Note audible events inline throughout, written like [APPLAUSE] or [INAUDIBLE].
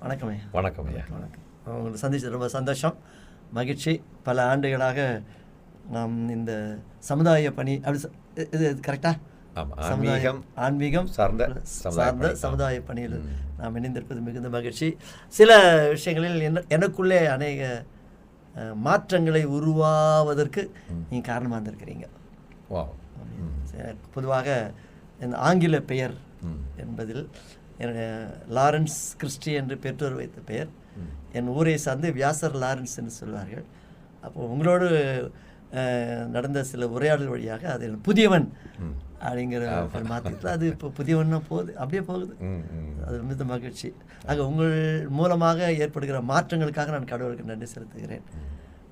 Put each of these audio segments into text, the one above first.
வணக்கம். ஐயா வணக்கம் ஐயா. வணக்கம். உங்களை சந்திச்சது ரொம்ப சந்தோஷம். மகிழ்ச்சி. பல ஆண்டுகளாக நாம் இந்த சமுதாய பணி அப்படி இது கரெக்டா ஆமா, சமுதாய- ஆன்மீகம் சார்ந்த சார்ந்த. சமுதாய பணியில் நாம் இணைந்திருப்பது மிகுந்த மகிழ்ச்சி. சில விஷயங்களில் என்ன எனக்குள்ளே அநேக மாற்றங்களை உருவாவதற்கு நீங்கள் காரணமாக இருந்திருக்கிறீங்க. பொதுவாக இந்த ஆங்கில பெயர் என்பதில் என்னுடைய லாரன்ஸ் கிறிஸ்டி என்று பெற்றோர் வைத்த பெயர். என் ஊரை சார்ந்து வியாசர் லாரன்ஸ் என்று சொல்வார்கள். அப்போ உங்களோடு நடந்த சில உரையாடல் வழியாக அது எனக்கு புதியவன் அப்படிங்கிற மாற்றிட்டு அது இப்போ புதியவன்னா போகுது அப்படியே போகுது. அது மிகுந்த மகிழ்ச்சி. ஆக உங்கள் மூலமாக ஏற்படுகிற மாற்றங்களுக்காக நான் கடவுளுக்கு நன்றி செலுத்துகிறேன்.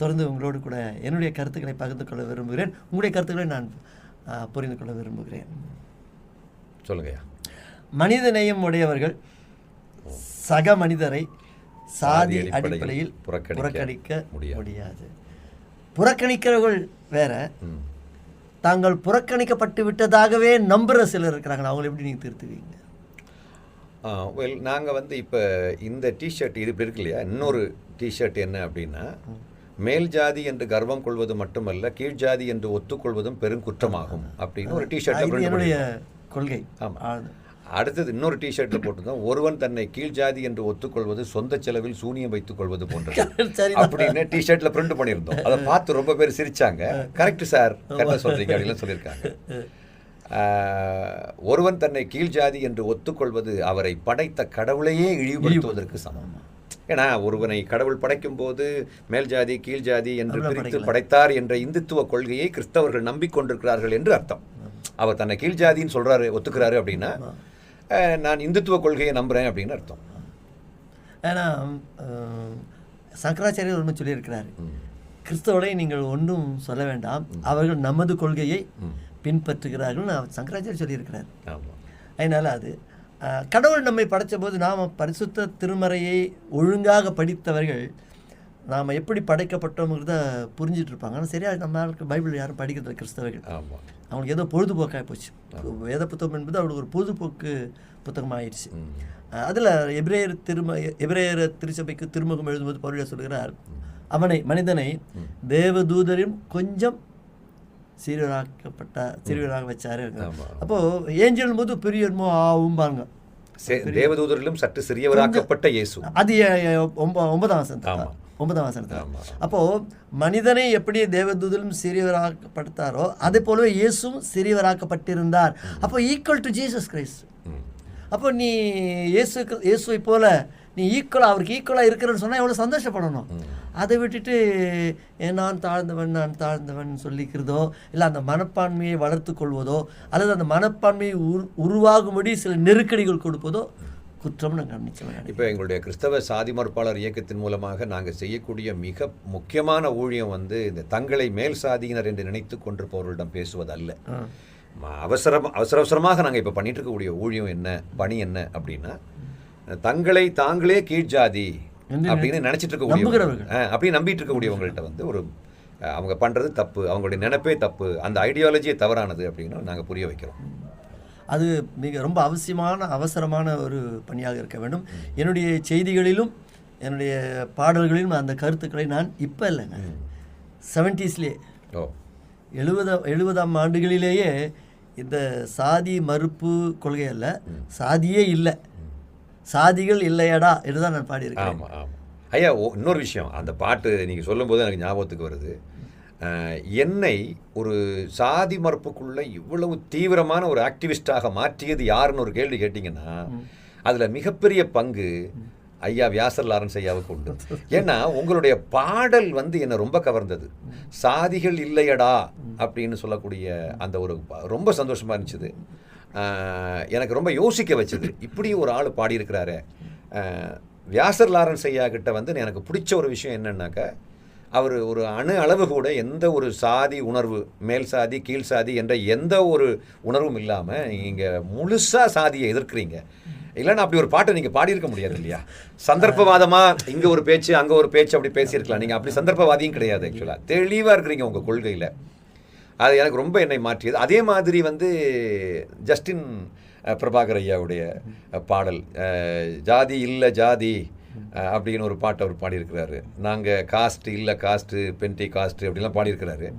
தொடர்ந்து உங்களோடு கூட என்னுடைய கருத்துக்களை பகிர்ந்து கொள்ள விரும்புகிறேன். உங்களுடைய கருத்துக்களை நான் புரிந்து கொள்ள விரும்புகிறேன். சொல்லுங்கய்யா. மனிதநேயம் உடையவர்கள் சக மனிதரை சாதி அடிப்படையில் புறக்கணிக்க முடியாது. புறக்கணிக்கிறவர்கள் வேற. தாங்கள் புறக்கணிக்கப்பட்டு விட்டதாகவே நம்புற சிலர் இருக்கிறாங்களா அவங்களை எப்படி நீங்கள் திருத்துவீங்க? வெல் நாங்கள் வந்து இப்போ இந்த டிஷர்ட் இது இப்படி இருக்கு இல்லையா? இன்னொரு டிஷர்ட் என்ன அப்படின்னா மேல் ஜாதி என்று கர்வம் கொள்வது மட்டுமல்ல கீழ் ஜாதி என்று ஒத்துக்கொள்வதும் பெருங்குற்றமாகும் அப்படின்னு ஒரு டிஷர்ட் என்னுடைய கொள்கை. ஆமா. அடுத்தது இன்னொரு டிஷர்ட்ல போட்டிருந்தோம். ஒருவன் தன்னை கீழ் ஜாதி என்று ஒத்துக்கொள்வது சொந்த செலவில் சூனியம் வைத்துக் கொள்வது போன்றது. [LAUGHS] அப்படின்னு டிஷர்ட்ல பிரிண்ட் பண்ணியிருந்தோம். அதை பார்த்து ரொம்ப பேர் சிரிச்சாங்க. கரெக்ட் சார் கரெக்டாக சொல்றீங்க அப்படின்னு சொல்லியிருக்காங்க. [LAUGHS] ஒருவன் தன்னை கீழ் ஜாதி என்று ஒத்துக்கொள்வது அவரை படைத்த கடவுளையே இழிவுபடுத்துவதற்கு சமம். ஏன்னா ஒருவனை கடவுள் படைக்கும் போது மேல் ஜாதி கீழ் ஜாதி என்று பிரித்து. படைத்தார் என்ற இந்துத்துவ கொள்கையை கிறிஸ்தவர்கள் நம்பிக்கொண்டிருக்கிறார்கள் என்று அர்த்தம். அவர் தன்னை கீழ் ஜாதின்னு சொல்றாரு ஒத்துக்கிறாரு அப்படின்னா நான் இந்துத்துவ கொள்கையை நம்புறேன் அப்படின்னு அர்த்தம். ஏன்னா சங்கராச்சாரியர் ஒன்று சொல்லியிருக்கிறார். கிறிஸ்தவரை நீங்கள் ஒன்றும் சொல்ல வேண்டாம். அவர்கள் நமது கொள்கையை பின்பற்றுகிறார்கள் சங்கராச்சாரியர் சொல்லியிருக்கிறார். அதனால் அது கடவுள் நம்மை படைச்ச போது நாம் பரிசுத்த திருமறையை ஒழுங்காக படித்தவர்கள் நாம் எப்படி படைக்கப்பட்டோங்கிறத புரிஞ்சிட்டு இருப்பாங்க ஆனால் சரியா நம்ம ஆளுக்கு பைபிள் யாரும் படிக்கிறது கிறிஸ்தவர்கள். அவங்களுக்கு ஏதோ பொழுதுபோக்காக போச்சு. வேத புத்தகம் என்பது அவங்களுக்கு ஒரு பொழுதுபோக்கு புத்தகமாக ஆயிடுச்சு அதில் எபிரேயர் திரும எபிரேயர் திருச்சபைக்கு திருமுகம் எழுதும்போது பவுலியா சொல்கிறார் அவனை மனிதனை தேவதூதரும் கொஞ்சம் சீரராக்கப்பட்ட சீரராக வச்சாரு. ஆமா. அப்போ ஏஞ்சல் போது பெரியமோ ஆகும்பாங்க தேவதூதரிலும் சற்று சிறியவராக்கப்பட்ட இயேசு. அது ஒன்பதாம் ஆமா. ஒன்பதாம் வசனத்தில். ஆமா. அப்போ மனிதனை எப்படி தேவதூதலும் சிறியவராக்கப்படுத்தாரோ அதே போலவே இயேசுவும் சிறியவராக்கப்பட்டிருந்தார். அப்போ ஈக்குவல் டு ஜீசஸ் கிரைஸ்ட். அப்போ நீ இயேசு இயேசுவை போல நீ ஈக்குவலாக அவருக்கு ஈக்குவலாக இருக்கிறன்னு சொன்னால் எவ்வளோ சந்தோஷப்படணும்? அதை விட்டுட்டு "ஏ, நான் தாழ்ந்தவன் நான் தாழ்ந்தவன் சொல்லிக்கிறதோ இல்லை அந்த மனப்பான்மையை வளர்த்து கொள்வதோ அல்லது அந்த மனப்பான்மையை உரு உருவாகும்படி சில நெருக்கடிகள் கொடுப்பதோ குற்றம் நான் நிச்சயம் இப்போ எங்களுடைய கிறிஸ்தவ சாதி மறுப்பாளர் இயக்கத்தின் மூலமாக நாங்கள் செய்யக்கூடிய மிக முக்கியமான ஊழியம் வந்து இந்த தங்களை மேல் சாதியினர் என்று நினைத்து கொண்டிருப்பவர்களிடம் பேசுவதல்ல. அவசரம் அவசர அவசரமாக நாங்கள் இப்போ பண்ணிட்டு இருக்கக்கூடிய ஊழியம் என்ன பணி என்ன அப்படின்னா தங்களை தாங்களே கீழ் ஜாதி என்று அப்படின்னு நினைச்சிட்டு. இருக்கக்கூடிய அப்படின்னு நம்பிட்டு இருக்கக்கூடியவங்கள்ட்ட வந்து ஒரு அவங்க பண்றது தப்பு அவங்களுடைய நினைப்பே தப்பு அந்த ஐடியாலஜியே தவறானது அப்படின்னு நாங்கள் புரிய வைக்கிறோம். அது மிக ரொம்ப அவசியமான அவசரமான ஒரு பணியாக இருக்க வேண்டும். என்னுடைய செய்திகளிலும் என்னுடைய பாடல்களிலும் அந்த கருத்துக்களை நான் இப்போ இல்லைங்க. செவன்ட்டீஸ்லேயே ஓ. எழுபதாம் எழுபதாம் ஆண்டுகளிலேயே இந்த சாதி மறுப்பு கொள்கை அல்ல. சாதியே இல்லை. சாதிகள் இல்லையடா என்று தான் நான் பாடியிருக்கேன் ஐயா ஓ- இன்னொரு விஷயம். அந்த பாட்டு நீங்கள் சொல்லும்போது எனக்கு ஞாபகத்துக்கு வருது. என்னை ஒரு சாதி மறுப்புக்குள்ள இவ்வளவு தீவிரமான ஒரு ஆக்டிவிஸ்டாக மாற்றியது யாருன்னு ஒரு கேள்வி கேட்டிங்கன்னா அதில் மிகப்பெரிய பங்கு ஐயா வியாசர் லாரன்ஸ் ஐயாவுக்கு உண்டு. ஏன்னா உங்களுடைய பாடல் வந்து என்னை ரொம்ப கவர்ந்தது. சாதிகள் இல்லையடா அப்படின்னு சொல்லக்கூடிய அந்த ஒரு ரொம்ப சந்தோஷமா இருந்துச்சு. எனக்கு ரொம்ப யோசிக்க வச்சது. இப்படி ஒரு ஆள் பாடியிருக்கிறாரே. வியாசர் லாரன்ஸ் ஐயா கிட்ட வந்து எனக்கு பிடிச்ச ஒரு விஷயம் என்னன்னாக்கா அவர் ஒரு அணு அளவு கூட எந்த ஒரு சாதி உணர்வு மேல் சாதி கீழ் சாதி என்ற எந்த ஒரு உணர்வும் இல்லாமல் நீங்கள் முழுசாக சாதியை எதிர்க்கிறீங்க. இல்லைன்னா அப்படி ஒரு பாட்டை நீங்கள் பாடியிருக்க முடியாது இல்லையா? சந்தர்ப்பவாதமாக இங்கே ஒரு பேச்சு அங்கே ஒரு பேச்சு அப்படி பேசியிருக்கலாம். நீங்கள் அப்படி சந்தர்ப்பவாதியும் கிடையாது ஆக்சுவலாக தெளிவாக இருக்கிறீங்க உங்கள் கொள்கையில். அது எனக்கு ரொம்ப என்னை மாற்றியது. அதே மாதிரி வந்து ஜஸ்டின் பிரபாகர் ஐயாவுடைய பாடல் ஜாதி இல்லை ஜாதி அப்படின்னு ஒரு பாட்டு அவர் பாடியிருக்கிறாரு. நாங்கள் காஸ்ட் இல்லை காஸ்ட்டு பென்டி காஸ்ட் அப்படிலாம் பாடியிருக்கிறாரு.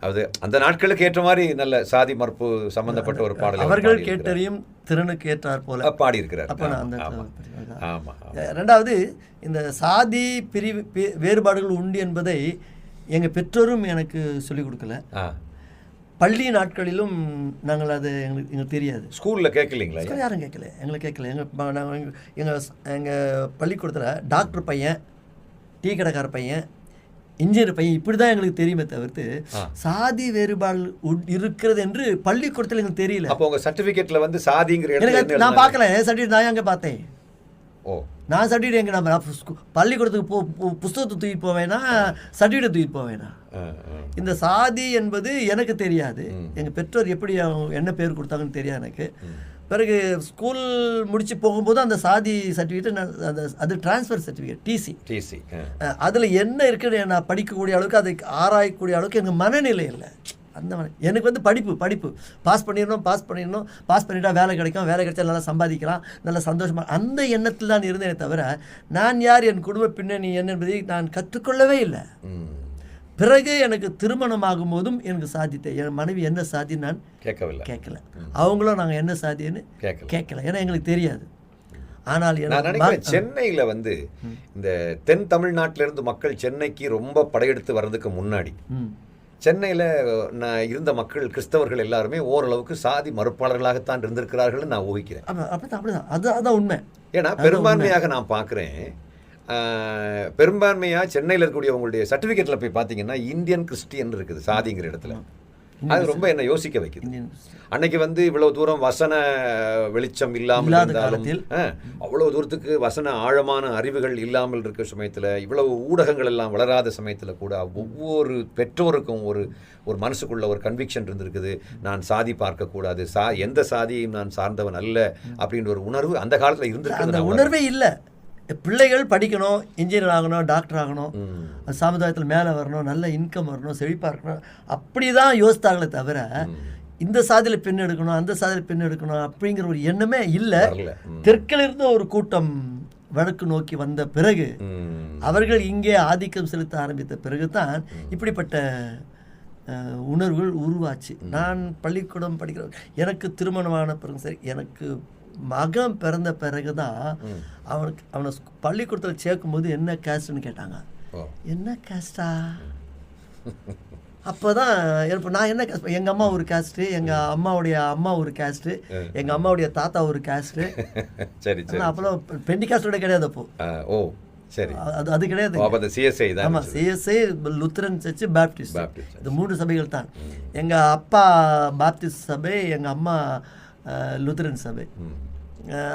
அது அந்த நாட்களுக்கு ஏற்ற மாதிரி நல்ல சாதி மறுப்பு சம்பந்தப்பட்ட ஒரு பாடல் அவர் அவர்கள். கேட்டறியும் திறனுக்கு ஏற்றார் போல. பாடியிருக்கிறார். அப்ப நான் அந்த ஆமா, பிரிவு- ஆமா. ஆமா ரெண்டாவது இந்த சாதி பிரிவு வேறுபாடுகள் உண்டு என்பதை எங்க பெற்றோரும் எனக்கு சொல்லிக் கொடுக்கல. பள்ளி நாட்களிலும் நாங்கள் அது எங்களுக்கு எங்களுக்கு தெரியாது. ஸ்கூல்ல கேட்கலீங்களா? யாரும் கேட்கல. எங்களை கேட்கல. எங்கள் நாங்கள் எங்கள் எங்கள் பள்ளிக்கூடத்தில் டாக்டர் பையன் டீ கடைக்கார பையன் இன்ஜினியர் பையன் இப்படி தான் எங்களுக்கு தெரியுமே தவிர்த்து. சாதி வேறுபாடு இருக்கிறது என்று பள்ளிக்கூடத்தில் எங்களுக்கு தெரியல. அப்போ உங்க சர்டிபிகேட்ல வந்து சாதிங்கிற எனக்கு நான்? பார்க்கல. சர்டிஃபிகேட் நான் எங்கே பார்த்தேன்? ஓ. நான் சர்டிஃபிகேட் எங்கே நான் நான் ஸ்கூ- பள்ளிக்கூடத்துக்கு போ புஸ்தகத்தை தூக்கிட்டு போவேனா? சர்டிஃபிகேட் தூக்கிட்டு போவேனா. இந்த சாதி என்பது எனக்கு தெரியாது. எங்கள் பெற்றோர் எப்படி என்ன பேர் கொடுத்தாங்கன்னு தெரியாது எனக்கு. பிறகு ஸ்கூல் முடிச்சு போகும்போது அந்த சாதி சர்டிஃபிகேட் அந்த அது ட்ரான்ஸ்ஃபர் சர்டிஃபிகேட் டிசி டிசி அதில் என்ன இருக்குன்னு நான் படிக்கக்கூடிய அளவுக்கு அதை ஆராயக்கூடிய அளவுக்கு எனக்கு மனநிலை இல்லை. அந்த எனக்கு வந்து படிப்பு படிப்பு. பாஸ் பண்ணிடணும் பாஸ் பண்ணிடணும். பாஸ் பண்ணிட்டா வேலை கிடைக்கும். வேலை கிடைச்சா நல்லா சம்பாதிக்கலாம். நல்லா சந்தோஷமாக அந்த எண்ணத்தில் தான் இருந்தேனே தவிர நான் யார் என் குடும்ப பின்னணி என்ன என்பதை நான் கற்றுக்கொள்ளவே இல்லை. பிறகு எனக்கு திருமணமாகும் போதும் எனக்கு சாதித்த என் மனைவி என்ன சாதி நான் கேட்கவில்லை. கேட்கல. அவங்களும் நாங்கள் என்ன சாதின்னு கேட்கல. ஏன்னா எங்களுக்கு தெரியாது. ஆனால் சென்னையில வந்து இந்த தென் தமிழ்நாட்டில இருந்து மக்கள் சென்னைக்கு ரொம்ப படையெடுத்து வர்றதுக்கு முன்னாடி சென்னையில நான் இருந்த மக்கள் கிறிஸ்தவர்கள் எல்லாருமே ஓரளவுக்கு சாதி மறுப்பாளர்களாகத்தான் இருந்திருக்கிறார்கள் நான் ஊகிக்கிறேன். அப்ப- அப்படிதான் அப்படிதான். அது அதான் உண்மை. ஏன்னா பெரும்பான்மையாக நான் பார்க்குறேன் பெரும்பான்மையாக சென்னையில் இருக்கக்கூடிய உங்களுடைய சர்டிஃபிகேட்டில் போய் பார்த்தீங்கன்னா இந்தியன் கிறிஸ்டியன் இருக்குது சாதிங்கிற இடத்துல. அது ரொம்ப என்ன யோசிக்க வைக்குது. அன்னைக்கு வந்து இவ்வளவு தூரம் வசன வெளிச்சம் இல்லாமல் இருந்தாலும் அவ்வளவு தூரத்துக்கு வசன ஆழமான அறிவுகள் இல்லாமல் இருக்கிற சமயத்துல இவ்வளவு ஊடகங்கள் எல்லாம் வளராத சமயத்துல கூட ஒவ்வொரு பெற்றோருக்கும் ஒரு ஒரு மனசுக்குள்ள ஒரு கன்விக்ஷன் இருந்திருக்குது. நான் சாதி பார்க்கக்கூடாது சா எந்த சாதியையும் நான் சார்ந்தவன் அல்ல அப்படின்ற ஒரு உணர்வு அந்த காலத்துல இருந்திருக்கிறது அந்த உணர்வே இல்லை. பிள்ளைகள் படிக்கணும் இன்ஜினியர் ஆகணும் டாக்டர் ஆகணும். சமுதாயத்தில் மேலே வரணும் நல்ல இன்கம் வரணும் செழிப்பாக இருக்கணும் அப்படி தான் யோசித்தாங்களே தவிர இந்த சாதியில் பெண் எடுக்கணும் அந்த சாதியில் பெண் எடுக்கணும் அப்படிங்கிற ஒரு எண்ணமே இல்லை வரல ம். தெற்கில் இருந்த ஒரு கூட்டம் வடக்கு நோக்கி வந்த பிறகு. அவர்கள் இங்கே ஆதிக்கம் செலுத்த ஆரம்பித்த பிறகு தான் இப்படிப்பட்ட உணர்வுகள் உருவாச்சு நான் பள்ளிக்கூடம் படிக்கிற எனக்கு திருமணமான பிறகு சரி எனக்கு மகன் பிறந்த பிறகு தான் அவனுக்கு அவனை பள்ளிக்கூடத்தில் சேர்க்கும்போது என்ன கேஸ்ட்னு கேட்டாங்க. என்ன கேஸ்டா அப்போ தான் இப்போ நான் என்ன கேஸ்ட் எங்கள் அம்மா ஒரு கேஸ்ட்டு எங்கள் அம்மாவுடைய அம்மா ஒரு கேஸ்ட்டு எங்கள் அம்மாவுடைய தாத்தா ஒரு கேஸ்ட்டு [LAUGHS] சரி சரி அப்போலாம் பெண்டி காஸ்டோட கிடையாது அப்போ. ஓ சரி. அது அது கிடையாது. அப்ப அந்த சிஎஸ்ஐ தான் ஆமாம் CSI Lutheran church Baptist Baptist இந்த மூன்று சபைகள் தான். எங்கள் அப்பா பாப்டிஸ்ட் சபை எங்கள் அம்மா அஹ், லுத்தரன் சபை.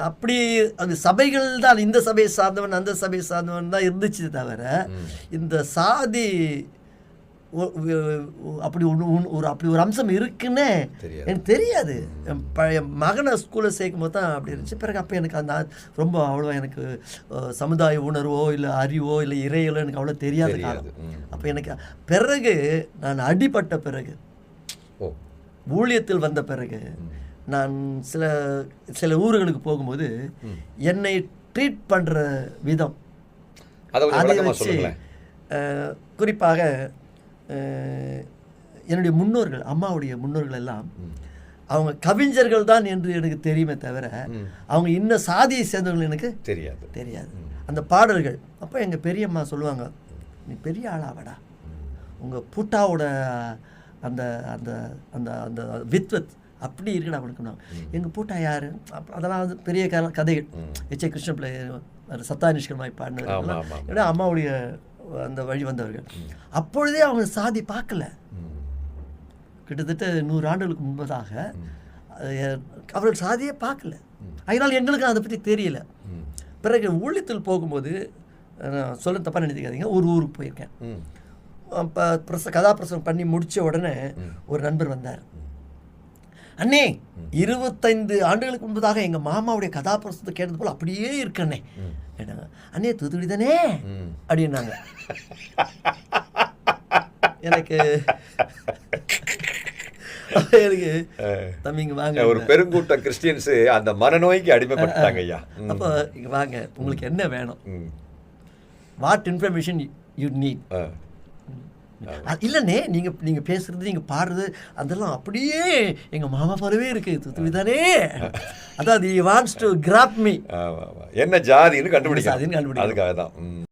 அப்படி அது சபைகள் தான் இந்த சபையை சார்ந்தவன் அந்த சபையை சார்ந்தவன் தான் இருந்துச்சு தவிர இந்த சாதி அப்படி ஒன்று ஒரு அப்படி ஒரு அம்சம் இருக்குன்னே. எனக்கு தெரியாது. பழைய மகனை ஸ்கூலில் சேர்க்கும் போது தான் அப்படி இருந்துச்சு. பிறகு அப்போ எனக்கு அந்த ரொம்ப அவ்வளோ எனக்கு சமுதாய உணர்வோ இல்லை அறிவோ இல்லை இறையலோ எனக்கு அவ்வளோ தெரியாத. காலம். அப்போ எனக்கு பிறகு நான் அடிபட்ட பிறகு ஊழியத்தில் வந்த பிறகு நான் சில சில ஊர்களுக்கு போகும்போது என்னை ட்ரீட் பண்ணுற விதம் அதை வச்சு குறிப்பாக என்னுடைய முன்னோர்கள் அம்மாவுடைய முன்னோர்கள் எல்லாம் அவங்க கவிஞர்கள் தான் என்று எனக்கு தெரியுமே தவிர அவங்க இன்ன சாதியை சேர்ந்தவர்கள் எனக்கு தெரியாது. தெரியாது. அந்த பாடல்கள் அப்போ எங்கள் பெரியம்மா சொல்லுவாங்க நீ பெரிய ஆளாவடா. உங்கள் பூட்டாவோட அந்த அந்த அந்த அந்த வித்வத் அப்படி இருக்குடா அவனுக்கு எங்கள் பூட்டா யார்? அதெல்லாம் வந்து பெரிய கதைகள். எச் ஏ கிருஷ்ண பிள்ளை சத்தா நிஷ்கரமாய் பாடினது. ஏன்னா அம்மாவுடைய அந்த வழி வந்தவர்கள். அப்பொழுதே அவங்க சாதி பார்க்கல. கிட்டத்தட்ட நூறு ஆண்டுகளுக்கு முன்பதாக அவர்கள் சாதியே பார்க்கல. அதனால் எங்களுக்கு அதை பற்றி தெரியல. பிறகு ஊழியத்தில் போகும்போது சொல்ல தப்பாக நினைக்காதீங்க ஒரு ஊருக்கு போயிருக்கேன். பிரச கதாபிரசவம் பண்ணி முடித்த உடனே ஒரு நண்பர் வந்தார். அண்ணே இருபத்தைந்து ஆண்டுகளுக்கு முன்பதாக எங்கள் மாமாவுடைய கதாபிரசவத்தை கேட்டது போல் அப்படியே இருக்கண்ணே கேட்டாங்க அண்ணே தூத்துக்குடி தானே. அப்படின்னாங்க. எனக்கு எனக்கு தம்பிங்க வாங்க. ஒரு பெருங்கூட்ட கிறிஸ்டியன்ஸ் அந்த மனநோய்க்கு அடிமைப்பட்டாங்க ஐயா. [LAUGHS] அப்போ இங்க வாங்க உங்களுக்கு என்ன வேணும். What information you need. இல்லைண்ணே நீங்கள் நீங்கள் பேசுறது நீங்கள் பாடுறது அதெல்லாம் அப்படியே எங்கள் மாமா போலவே இருக்கு. துத்துவி தானே அதான் the wants to grab me. என்ன ஜாதின்னு கண்டுபிடிக்கணும். அதுக்காக தான்.